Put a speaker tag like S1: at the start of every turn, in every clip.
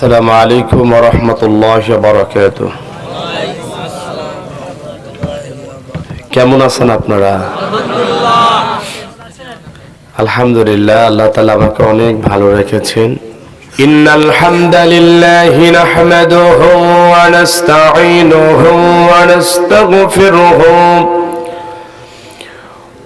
S1: السلام عليكم ورحمة الله وبركاته কেমন আছেন আপনারা আলহামদুলিল্লাহ আল্লাহ তালা আমাকে অনেক ভালো রেখেছেন إن الحمد لله نحمده ونستعينه ونستغفره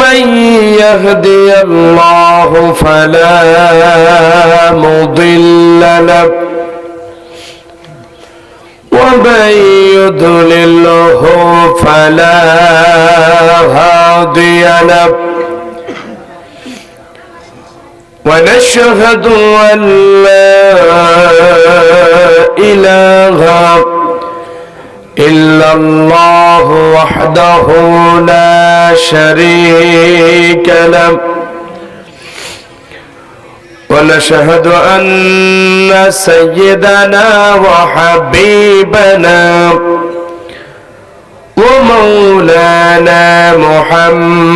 S1: من يهدي الله فلا مضل له ومن يضلله فلا هادي له ونشهد أن لا إله إلا الله وحده لا شريك له. ونشهد أن سيدنا وحبيبنا ومولانا محمدا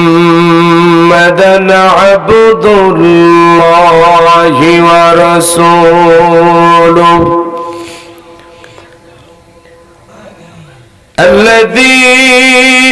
S1: عبد الله ورسوله.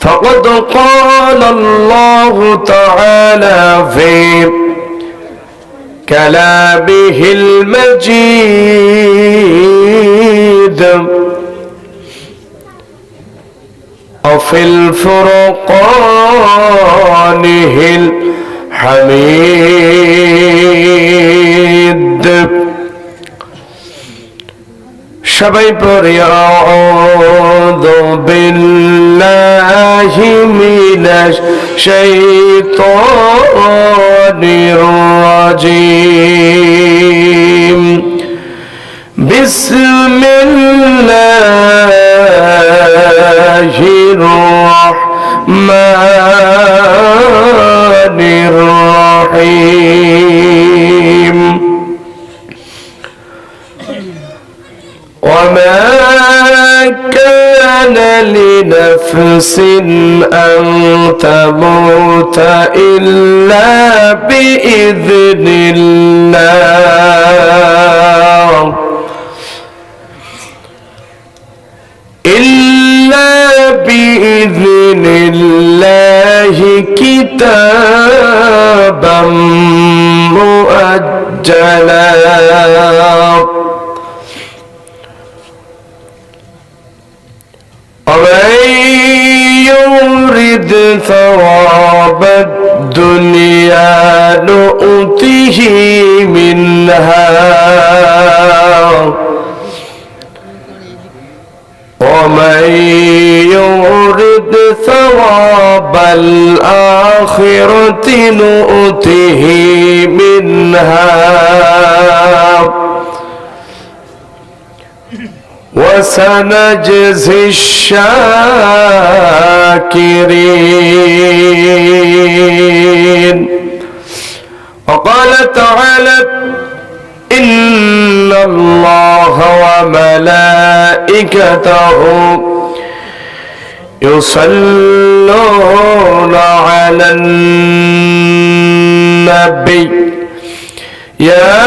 S1: فقد قال الله تعالى في كلامه المجيد وفي الفرقانه الحميد. সবাই পরে আউযু বিল্লাহি মিনাশ শাইতানির রাজিম বিসমিল্লাহির রাহমানির রাহিম وما كان لنفس أن تموت إلا بإذن الله. إلا بإذن الله كتابا مؤجلا. ومن يرد ثواب الدنيا نؤته منها ومن يرد ثواب الآخرة نؤته منها وسنجزي الشاكرين. وقال تعالى إن الله وملائكته يصلون على النبي. يا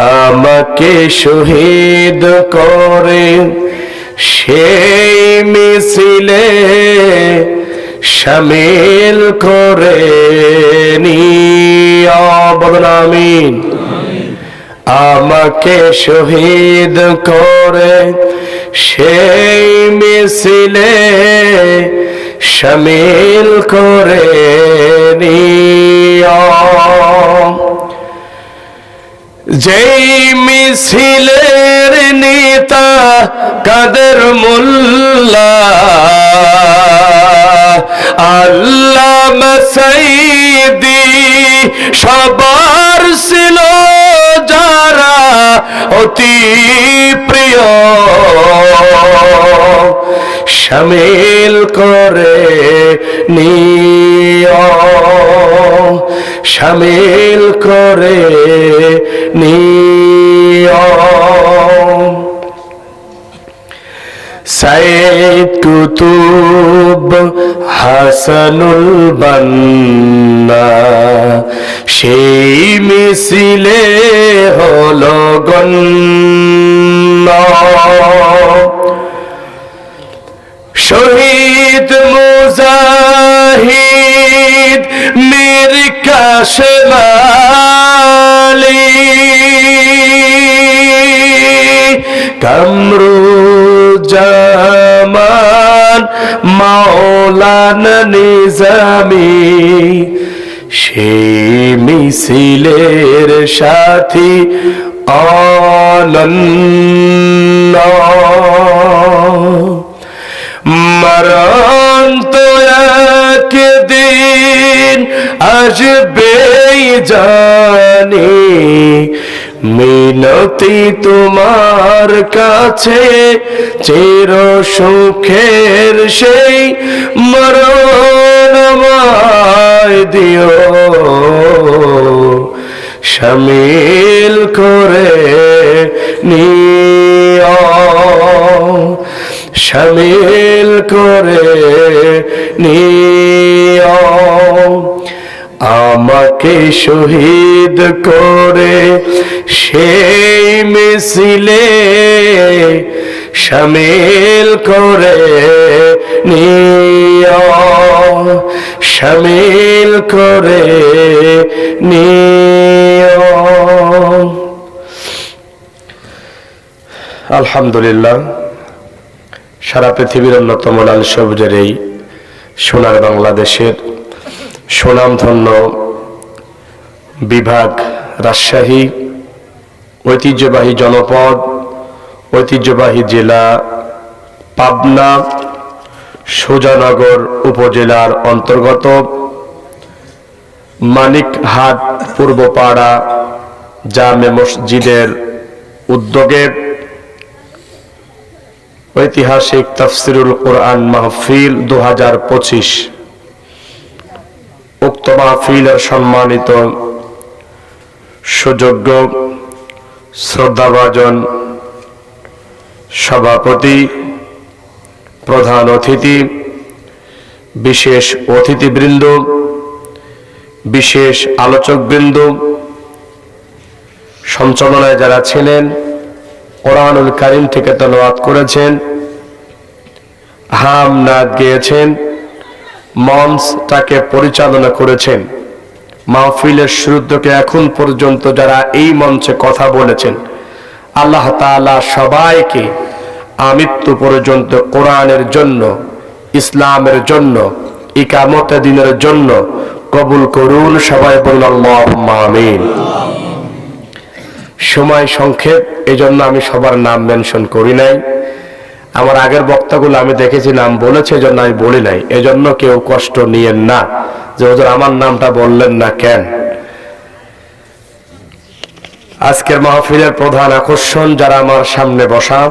S1: আমাকে শহীদ করে সেই মিছিলে শামিল করে নিয়া বলুন আমিন। আমাকে শহীদ করে সেই মিছিলে শামিল করে নিয়া যেই মিছিলের নেতা কাদের মোল্লা আল্লাহ মসাইদি সবার ছিল যারা অতি প্রিয়। শামিল করে নিয় শামিল করে নিয় সাইদ কুতুব হাসানুল সেই মিছিলে হলো গণ্য। শহীদ মুজাহিদ মীর কাশেমালি কামরুজামান মাওলানা নিজামি সেই মিছিলের সাথী অনন্য। মরণ তো একদিন আসবেই জানি। মিনতি তোমার কাছে, চির সুখের সেই মরণ আমায় দিও। শামিল করে নিয় শামিল করে নিয় আমাকে শহীদ করে সেই মিছিলে শামিল করে নিয় শামিল করে নিয় আলহামদুলিল্লাহ। সারা পৃথিবীর অন্যতম লাল সবুজের এই সোনার বাংলাদেশের সুনামধন্য বিভাগ রাজশাহী, ঐতিহ্যবাহী জনপদ, ঐতিহ্যবাহী জেলা পাবনা, সুজানগর উপজেলার অন্তর্গত, মানিকহাট পূর্বপাড়া জামে মসজিদের উদ্যোগে ঐতিহাসিক তাফসিরুল কোরআন মাহফিল দু হাজার পঁচিশ। উক্ত মাহফিলের সম্মানিত, সুযোগ্য, শ্রদ্ধাভাজন সভাপতি, প্রধান অতিথি, বিশেষ অতিথিবৃন্দ, বিশেষ আলোচকবৃন্দ, সঞ্চালনায় যারা ছিলেন কোরআনুল কারিম থেকে তলোয়াত করেছেন, হাম নাদ গেয়েছেন মঞ্চটাকে পরিচালনা করেছেন। মাহফিলের শুরু এখন পর্যন্ত যারা এই মঞ্চে কথা বলেছেন, আল্লাহ তাআলা সবাইকে আমৃত্যু পর্যন্ত কোরআনের জন্য, ইসলামের জন্য ইকামতে দিনের জন্য কবুল করুন। সবাই আল্লাহুম্মা আমিন। সময় সংক্ষেপ, এজন্য আমি সবার নাম মেনশন করি নাই। আমার আগের বক্তাগুলো আমি দেখেছি, নাম বলেছে, এজন্য আমি বলি নাই। এজন্য কেউ কষ্ট নিয়েন না। যে ওদের আমার নামটা বললেন না কেন? আজকের মাহফিলের প্রধান আকর্ষণ যারা আমার সামনে বসা,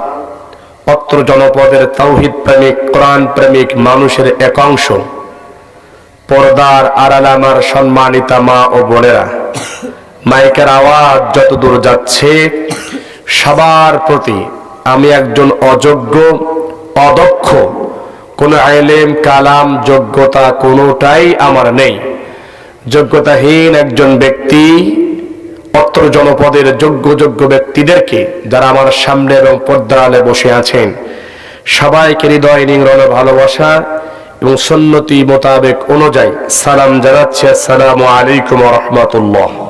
S1: অত্র জনপদের তৌহিদ প্রেমিক, কোরআন প্রেমিক মানুষের একাংশ, পর্দার আড়াল আমার সম্মানিতা মা ও বোনেরা। মাইকের আওয়াজ যত দূর যাচ্ছে, সবার প্রতি আমি একজন অযোগ্য, অদক্ষ, কোনো আইলেম কালাম, যোগ্যতা কোনোটাই আমার নেই। যোগ্যতাহীন একজন ব্যক্তি, অত্র জনপদের যোগ্য যোগ্য ব্যক্তিদেরকে যারা আমার সামনে এবং পর্দালে বসে আছেন, সবাইকে হৃদয় নিংরণ ভালোবাসা এবং সন্নতি মোতাবেক অনুযায়ী সালাম জানাচ্ছি। আসসালামু আলাইকুম রহমতুল্লাহ।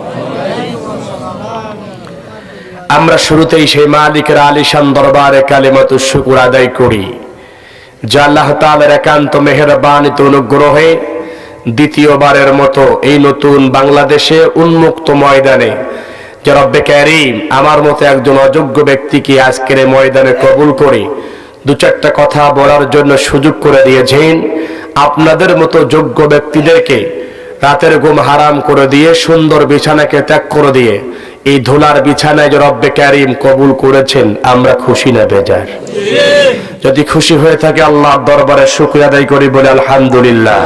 S1: আমরা শুরুতেই সেই মালিকের আলিশান দরবারে কালিমাতু শুকুর আদায় করি, যা আল্লাহ তাআলার একান্ত মেহেরবানিত অনুগ্রহে দ্বিতীয়বারের মতো এই নতুন বাংলাদেশে উন্মুক্ত ময়দানে, যে ক্যারিম আমার মতো একজন অযোগ্য ব্যক্তিকে আজকের ময়দানে কবুল করে দু চারটা কথা বলার জন্য সুযোগ করে দিয়েছেন। আপনাদের মতো যোগ্য ব্যক্তিদেরকে রাতের ঘুম হারাম করে দিয়ে সুন্দর বিছানাকে ত্যাগ করে দিয়ে এই ধুলার বিছানায় যে রব্বে ক্যারিম কবুল করেছেন, আমরা খুশি না বেজার। যদি খুশি হয়ে থাকে আল্লাহর দরবারে শুক্রিয়া আদায় করি বলে আলহামদুলিল্লাহ।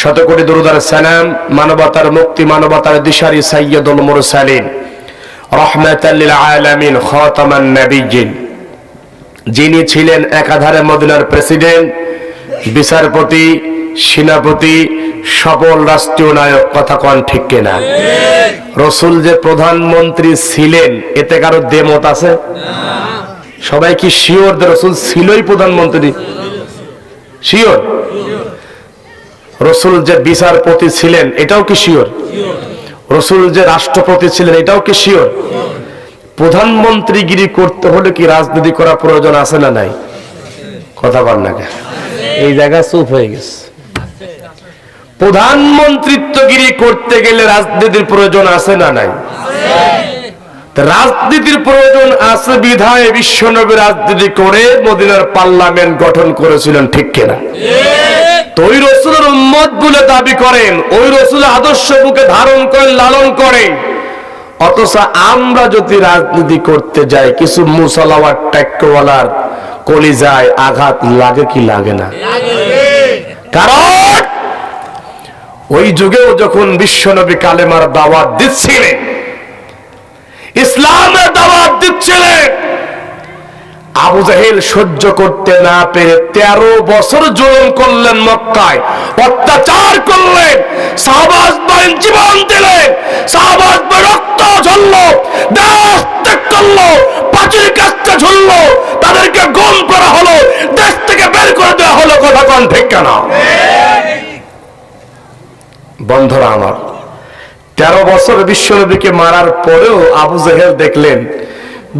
S1: শত কোটি দুরুদার সালাম, মানবতার মুক্তি, মানবতার দিশারি সাইয়্যিদুল মুরসালিন। রহমাতাল্লিল আলামিন, খাতামান নাবিয়্যিন। যিনি ছিলেন একাধারে মদিনার প্রেসিডেন্ট, বিচারপতি সেনাপতি সফল রাষ্ট্রীয় নায়ক কথা কন ঠিক কিনা? রসুল যে প্রধানমন্ত্রী ছিলেন, এতে কারও দেমত আছে? সবাই কি শিওর রসুল ছিলই প্রধানমন্ত্রী? শিওর? রসুল যে বিচারপতি ছিলেন, এটাও কি শিওর? রসুল যে রাষ্ট্রপতি ছিলেন, এটাও কি শিওর? প্রধানমন্ত্রীগিরি করতে হলে কি রাজনীতি করা প্রয়োজন আছে না নাই? কথা বল না? এই জায়গা চুপ হয়ে গেছে। প্রধানমন্ত্রিত্বগিরি করতে গেলে রাজনীতির প্রয়োজন আছে না নাই? রাজনীতির প্রয়োজন আছে বিধায় বিশ্বনবী রাজনীতি করে মদিনার পার্লামেন্ট গঠন করেছিলেন, ঠিক কিনা? তো ওই রসুলের বলে দাবি করেন, ওই রসুলের আদর্শ বুকে ধারণ করেন, লালন করেন। অথচ আমরা যদি রাজনীতি করতে যাই, কিছু মুসালাওয়ার কলিজায় আঘাত লাগে কি লাগে না? কারণ ওই যুগেও যখন বিশ্বনবী কালেমার দাওয়াত দিচ্ছিলেন, ইসলামের দাওয়াত দিচ্ছিলেন, আবু জাহেল সহ্য করতে না পেরে তেরো বছর জুলুম করলেন মক্কায়, অত্যাচার করলেন শাহবাজ বাহিন জীবন দিলেন বাহিন রক্ত ঝরলো, দেশ ত্যাগ করল পাঁচির কাছটা ঝুললো তাদেরকে গম করা হলো, দেশ থেকে বের করে দেওয়া হলো, কথা কন ঠিক কেন? বন্ধুরা আমার, তেরো বছর বিশ্বনবীকে মারার পরেও আবু জাহেল দেখলেন,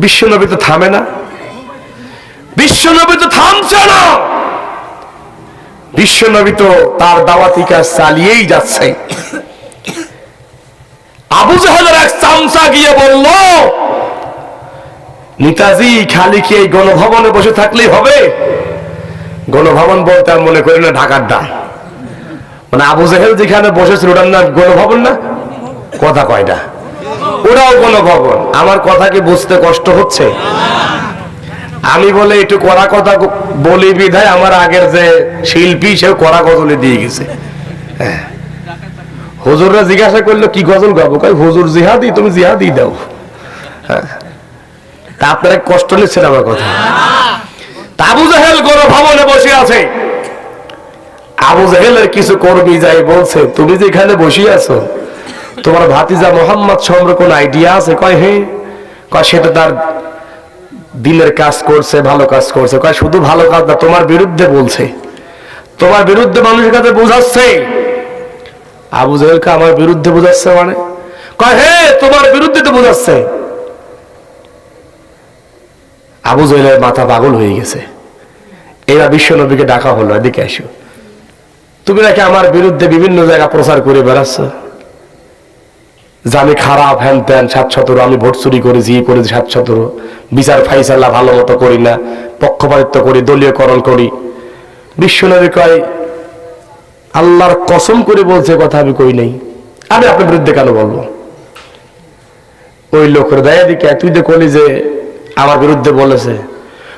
S1: বিশ্বনবী তো থামে না। বিশ্বনবী তো থামছে না। বিশ্বনবী তো তার দাওয়াতি কাজ চালিয়েই যাচ্ছে। আবু জাহেলের এক চামচা গিয়ে বলল, নেতাজি, খালি কি এই গণভবনে বসে থাকলেই হবে? গণভবন বলতে মনে করি না, ঢাকার ডান মানে আবু জাহেল যেখানে বসেছিল, ওটার নাম গণভবন না? কথা কয়টা ওরাও গণভবন আমার কথা কি বুঝতে কষ্ট হচ্ছে? আমি বলে একটু কড়া কথা বলি বিধায় আমার আগের যে শিল্পী সেও কড়া গজলে দিয়ে গেছে। হ্যাঁ। হুজুররা জিজ্ঞাসা করল, কি গজল গাবো? কই হুজুর জিহাদি, তুমি জিহাদি দাও। হ্যাঁ। তা আপনারা কষ্ট নিচ্ছেন আমার কথা। তা আবু জাহেল গণভবনে বসে আছে। আবু জাহেলের কিছু কর্মী যাই বলছে, তুমি যেখানে বসে আছো, তোমার ভাতিজা মোহাম্মদ সম্পর্কে কোন আইডিয়া আছে? কয়, হে। কয়, সেটা তার দিলের কাজ করছে, ভালো কাজ করছে। কয়, শুধু ভালো কাজ না, তোমার বিরুদ্ধে বলছে। তোমার বিরুদ্ধে মানুষের কাছে বোঝাচ্ছে। আবু জাহেলকে আমার বিরুদ্ধে বোঝাচ্ছে মানে? কয়, হে, তোমার বিরুদ্ধে তো বোঝাচ্ছে। আবু জাহেলের মাথা পাগল হয়ে গেছে। এরা বিশ্ব নবীকে ডাকা হলো, এদিকে আসো। তুমি নাকি আমার বিরুদ্ধে বিভিন্ন জায়গা প্রচার করে বেড়াচ্ছ। আমি খারাপ হ্যান ত্যান সাত সতেরো আমি ভোট চুরি করেছি ই করেছি সাত সতেরো বিচার ফাইসাল্লা ভালো মতো করি না, পক্ষপাতিত্ব করি, দলীয়করণ করি। বিশ্বনবী কয়, আল্লাহর কসম করে বলছে কথা আমি কই নাই। আমি আপনার বিরুদ্ধে কেন বলব? ওই লোকের দয়া দিকে তুই যে কলি যে আমার বিরুদ্ধে বলেছে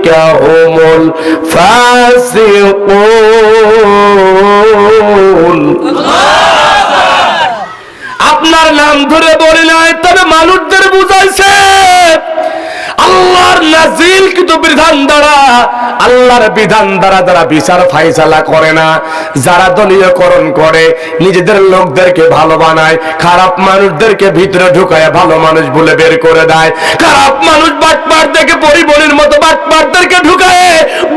S1: هم الفاسقون আপনার নাম ধরে বলে নাই তবে মানুষদের বুঝাইছে আল্লাহর নাজিল কিন্তু বিধান দ্বারা আল্লাহর বিধান দ্বারা যারা বিচার ফাইসালা করে না যারা দলীয়করণ করে নিজেদের লোকদেরকে ভালো বানায়, খারাপ মানুষদেরকে ভিতরে ঢুকায়, ভালো মানুষ বলে বের করে দেয়। খারাপ মানুষ বাটপার দেখে পরিবনের মতো বাটপারদেরকে ঢুকায়,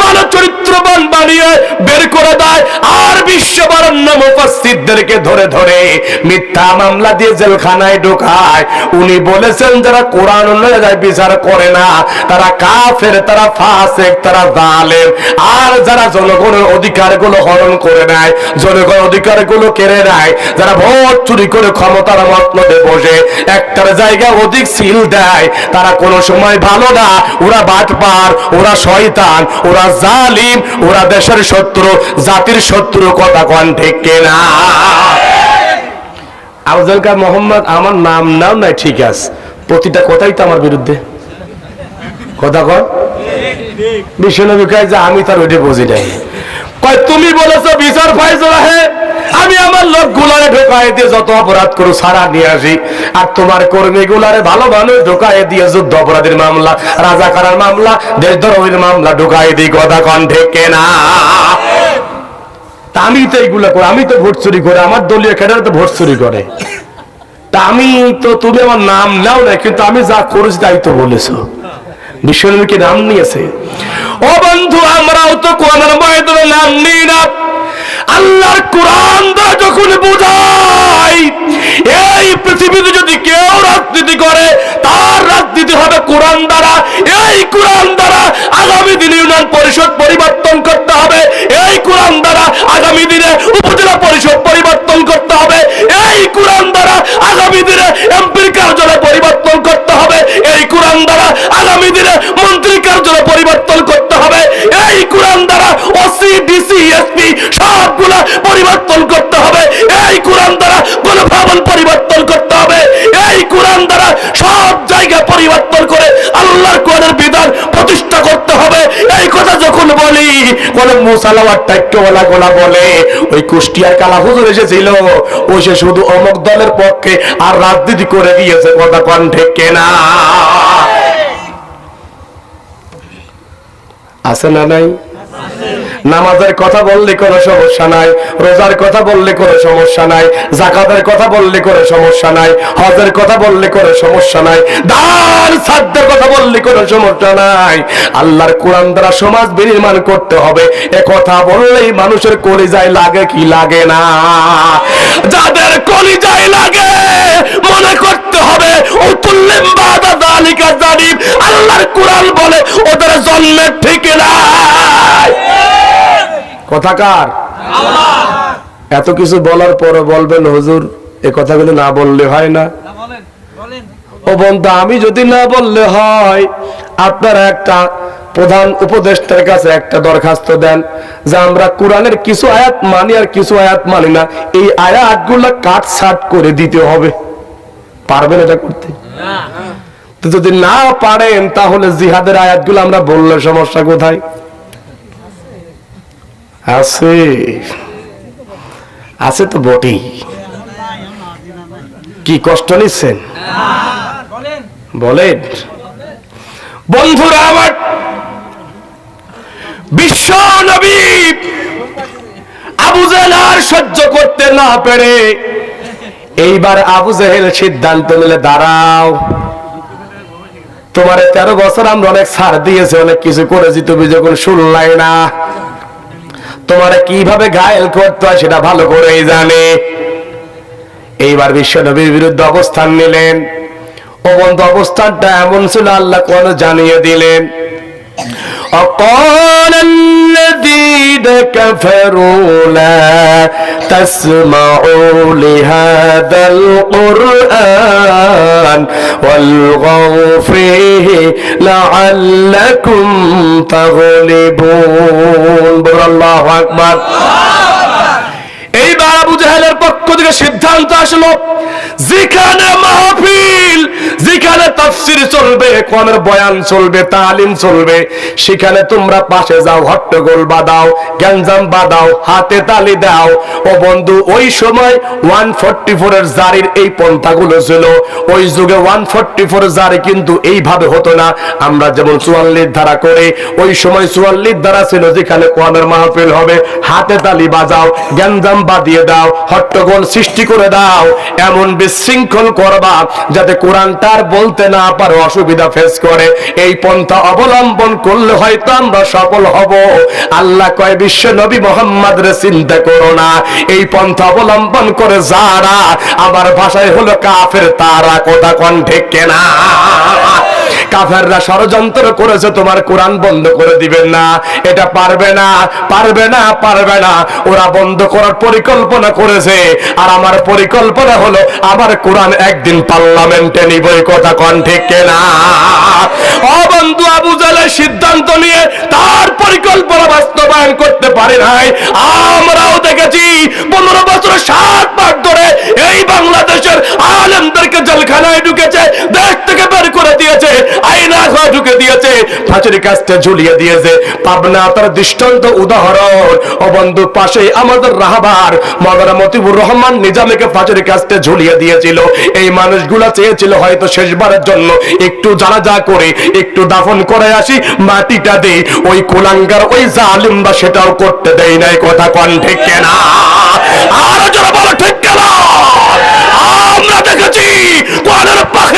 S1: ভালো চরিত্রবান বানিয়ে বের করে দেয়। আর বিশ্ববরণ্য মুফাসসিরদেরকে ধরে ধরে মিথ্যা মামলা দিয়ে জেলখানায় ঢোকায়। উনি বলেছেন, যারা কোরআন অনুযায়ী বিচার করে না, তারা কাফের, তারা ফাসেক, তারা জালেম। আর যারা জনগণের অধিকারগুলো হরণ করে নেয় জনগণ অধিকারগুলো কেড়ে নেয় যারা ভোট চুরি করে ক্ষমতার মতলবে বসে, একটার জায়গায় অধিক সিল দেয়, তারা কোনো সময় ভালো না। ওরা বাটপার, ওরা শয়তান, ওরা জালিম, ওরা দেশের শত্রু, জাতির শত্রু কথা কন ঠিক কেনা? আফজলকা মোহাম্মদ, আমার নাম নাও নাই ঠিক আছে। প্রতিটা কথাই তো আমার বিরুদ্ধে। কথা কর বিশ্বনবী কয় যে, আমি তার ওইটা বুঝি নাই। তুমি বলেছ বিচার ফাইসলা হে? আমি আমার লোক গুলারে ঢোকায় দিয়ে যত অপরাধ করো সারা নিয়ে আসি। আর তোমার কর্মী গুলারে ভালো মানুষ ঢোকায় দিয়ে যুদ্ধ অপরাধের মামলা, রাজাকারার মামলা দেশ দেশদ্রোহের মামলা ঢোকায় দিই কথা কন। ঠিক না তা আমি তো এইগুলো করে, আমি তো ভোট চুরি করে, আমার দলীয় ক্যাডার তো ভোট চুরি করে। তা আমি তো, তুমি আমার নাম নাও না কিন্তু আমি যা করেছি তাই তো বলেছ। বিশ্বনবীকে নাম নিয়েছে। ও বন্ধু, আমরাও তো কোরআনের ময়দানে নাম নিই না। আল্লাহর কোরআন যখন বোঝাই এই পৃথিবীতে যদি কেউ রাজনীতি করে, তার রাজনীতি হবে কোরআন দ্বারা। এই কোরআন দ্বারা আগামী দিনে ইউনিয়ন পরিষদ পরিবর্তন করতে হবে। এই কোরআন দ্বারা আগামী দিনে উপজেলা পরিষদ পরিবর্তন করতে হবে। এই কোরআন দ্বারা আগামী দিনে এমপির কার্যালয় পরিবর্তন করতে হবে। এই কোরআন দ্বারা আগামী দিনে মন্ত্রী কার্যালয় পরিবর্তন করতে হবে। এই কোরআন দ্বারা ওসি, ডিসি, এসপি সবগুলা পরিবর্তন করতে হবে। এই কোরআন দ্বারা পরিবর্তন করতে হবে। এই কোরআন দ্বারা সব জায়গা পরিবর্তন করে আল্লাহর কোরআনের বিধান প্রতিষ্ঠা করতে হবে। এই কথা যখন বলি কোন মুসালামার টাইক্যওয়ালা গোলা বলে। ওই কুষ্টিয়ার কালা হুজুর এসেছিল। ও সে শুধু অমুক দলের পক্ষে আর রাজনীতি করে দিয়েছে, কথা কণ্ঠে কেনা? আছে না নাই? নামাজের কথা বললে কোনো সমস্যা নাই, রোজার কথা বললে কোনো সমস্যা নাই, জাকাতের কথা বললে কোনো সমস্যা নাই, হজের কথা বললে কোনো সমস্যা নাই, দান, সাধ্যের কথা বললে কোনো সমস্যা নাই। আল্লাহর কোরআন দ্বারা সমাজ বিনির্মাণ করতে হবে, এ কথা বললেই মানুষের কলিজায় লাগে কি লাগে না। যাদের কলিজায় লাগে, মনে করতে হবে উতুল্লিম বাদা দালিকা জানিব আল্লাহর কোরআন বলে ওদের জন্মের ঠিক নাই। কথাকার এত কিছু বলার পরে বলবেন হুজুর এ কথাগুলো না বললে হয় না। ও বন্ধু আমি যদি না বললে হয় আপনারা একটা প্রধান উপদেষ্টার কাছে একটা দরখাস্ত দেন যে আমরা কোরআনের কিছু আয়াত মানি আর কিছু আয়াত মানি না এই আয়াতগুলো কাট ছাট করে দিতে হবে। পারবেন এটা করতে? যদি না পারেন তাহলে জিহাদের আয়াতগুলো আমরা বললে সমস্যা কোথায়? আছে। আছে তো বটেই। কি কষ্ট নিচ্ছেন? বলেন। বন্ধুরা আমার, বিশ্ব নবী আবু জেহেল আর সহ্য করতে না পেরে এইবার আবু জেহেল সিদ্ধান্ত নিলে, দাঁড়াও। তোমার তেরো বছর আমরা অনেক ছাড় দিয়েছে, অনেক কিছু করেছি, তুমি যখন শুনলাই না তোমারে কিভাবে ঘায়েল করতে হয় সেটা ভালো করেই জানে এইবার বিশ্ব নবীর বিরুদ্ধে অবস্থান নিলেন ও বন্ধু অবস্থানটা এমন ছিল আল্লাহ কোন জানিয়ে দিলেন وقال الذين كفروا لا تسمعوا لهذا القرآن والغوا فيه لعلكم تغلبون আল্লাহ আকবার। আবু জাহেলের পক্ষ থেকে সিদ্ধান্ত আসলো, যেখানে মাহফিল, যেখানে তাফসির চলবে, কোরআনের বয়ান চলবে, তালিম চলবে, সেখানে তোমরা পাশে যাও, হট্টগোল বাদাও গ্যাঞ্জাম বাদাও হাতে তালি দাও। ও বন্ধু, ওই সময় ওয়ান ফোরটি এর জারির এই পন্থাগুলো ছিল। ওই যুগে ওয়ান ফোরটি ফোর জারি কিন্তু এইভাবে হতো না। আমরা যেমন চুয়াল্লিশ ধারা করে, ওই সময় চুয়াল্লিশ ধারা ছিল যেখানে কোরআনের মাহফিল হবে, হাতে তালি বাজাও, গ্যাঞ্জাম বাদিয়ে দাও। হট্টগোল সৃষ্টি করে দাও, এমন বিশৃঙ্খল করবা যাতে কোরআনটার বলতে না পারো, অসুবিধা ফেস করে। এই পন্থা অবলম্বন করলে হয়তো আমরা সফল হব। আল্লাহ কয়, বিশ্ব নবী মোহাম্মদ রে চিন্তা করো না। এই পন্থা অবলম্বন করে যারা, আমার ভাষায় হলো কাফের, তারা কথা কণ্ঠে কেনা? কাফেররা ষড়যন্ত্র করেছে, তোমার কোরআন বন্ধ করে দিবেন না। এটা পারবে না পারবে না পারবে না। ওরা বন্ধ করার পরিকল্পনা করেছে। আর আমার পরিকল্পনা হলো, আমার কোরআন একদিন পার্লামেন্টে নিব, এই কথা কন ঠিক কেনা? ও বন্ধু, আবু জালের সিদ্ধান্ত নিয়ে তার পরিকল্পনা বাস্তবায়ন করতে পারে নাই। আমরাও দেখেছি, পনেরো বছর সাত মাস ধরে এই বাংলাদেশের আলেমদেরকে জেলখানায় ঢুকেছে, দেশ থেকে বের করে দিয়েছে। আইনা ঘর ঢুকে দিয়েছে ঝুলিয়ে দিয়েছে। পাবনা তার দৃষ্টান্ত উদাহরণ। ও বন্ধু, পাশে আমাদের রাহাবার মতিবুর রহমান ঝুলিয়ে দিয়েছিল। এই মানুষগুলা চেয়েছিল হয়তো শেষবারের জন্য একটু জানাজা করে, একটু দাফন করে আসি, মাটিটা দেই। ওই কোলাঙ্গার, ওই জালিম বা সেটাও করতে দেয় নাই, কথা কন ঠিক কেনা? যারা বলো, ঠিক কেনা? আমরা দেখেছি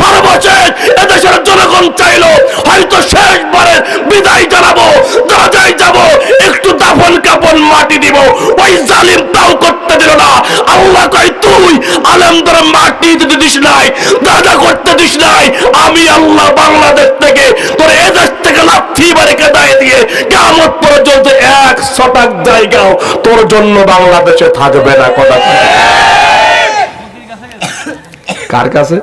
S1: সর্বশেষ এদেশের জনগণ চাইলো, হয়তো শেষবারের বিদায় জানাব যাই যাব, একটু দাফন কাপন মাটি দিব। ওই জালিম তাও করতে দিল না। আল্লাহ কয়, তুই আলমদের মাটি দিতে দিস নাই দাদা করতে দিস নাই। আমি আল্লাহ বাংলাদেশ থেকে, তোর এদেশ থেকে লাথি বাড়ি কেদায় দিয়ে কামত পর্যন্ত এক শতাক জায়গাও তোর জন্য বাংলাদেশে থাকবে না, কথা কার কাছে?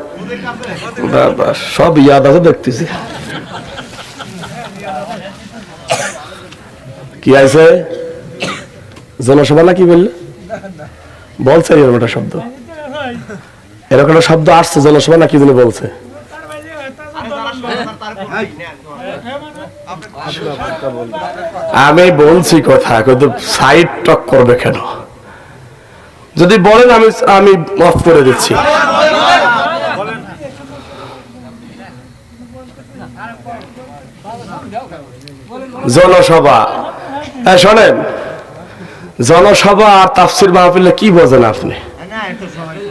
S1: সব ইয়াদ আছে দেখতেছি। কি আছে? জনসভা না কি বললে? বলছে এরকম একটা শব্দ। এরকম একটা শব্দ আসছে, জনসভা না কি জানি বলছে। আমি বলছি কথা, কিন্তু সাইড টক করবে কেন? যদি বলেন আমি আমি অফ করে দিচ্ছি। জনসভা। হ্যাঁ শোনেন, জনসভা আর তাফসির মাহফিলে কি বোঝেন আপনি?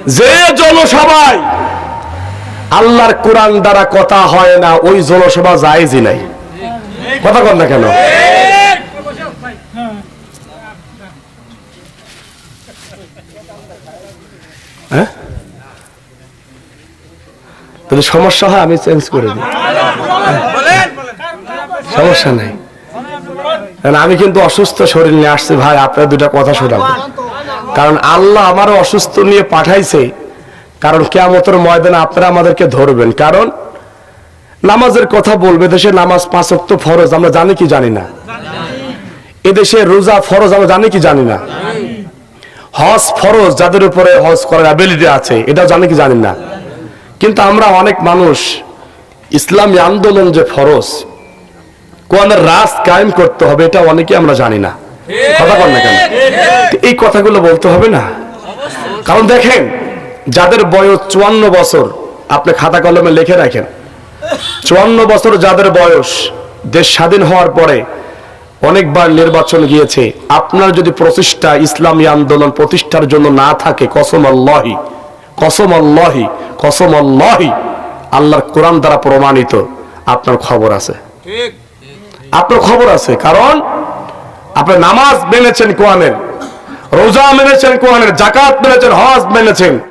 S1: যে জনসভায় আল্লাহর কোরআন দ্বারা কথা হয় না, ওই জনসভা জায়েজই নাই। কথা কন না কেন? হ্যাঁ? যদি সমস্যা হয়, আমি চেঞ্জ করে দিই। সমস্যা নেই। কারণ আমি কিন্তু অসুস্থ শরীর নিয়ে আসছি, ভাই, আপনার দুটা কথা শোনাবো কারণ আল্লাহ আমারও অসুস্থ নিয়ে পাঠাইছে, কারণ কেমতের ময়দানে আপনারা আমাদেরকে ধরবেন। কারণ নামাজের কথা বলবে, দেশে নামাজ পাঁচ ওয়াক্ত ফরজ, আমরা জানি কি জানি না।
S2: এদেশে রোজা ফরজ, আমরা জানি কি জানি না। হজ ফরজ, যাদের উপরে হজ করার অ্যাবিলিটি আছে, এটাও জানি কি জানি না। কিন্তু আমরা অনেক মানুষ, ইসলামী আন্দোলন যে ফরজ কোরআনের রাজ কায়েম করতে হবে, এটা অনেকে আমরা জানি না। কথা বল না কেন? এই কথাগুলো বলতে হবে না। কারণ দেখেন, যাদের বয়স চুয়ান্ন বছর, আপনি খাতা কলমে লিখে রাখেন, চুয়ান্ন বছর যাদের বয়স, দেশ স্বাধীন হওয়ার পরে অনেকবার নির্বাচন গিয়েছে, আপনার যদি প্রচেষ্টা ইসলামী আন্দোলন প্রতিষ্ঠার জন্য না থাকে, কসম আল্লাহি কসম আল্লাহি কসম আল্লাহি, আল্লাহর কোরআন দ্বারা প্রমাণিত, আপনার খবর আছে। আপনার খবর আছে, কারণ আপনি নামাজ মেনেছেন কোয়ানের রোজা মেনেছেন কোরআনের জাকাত মেনেছেন, হজ মেনেছেন।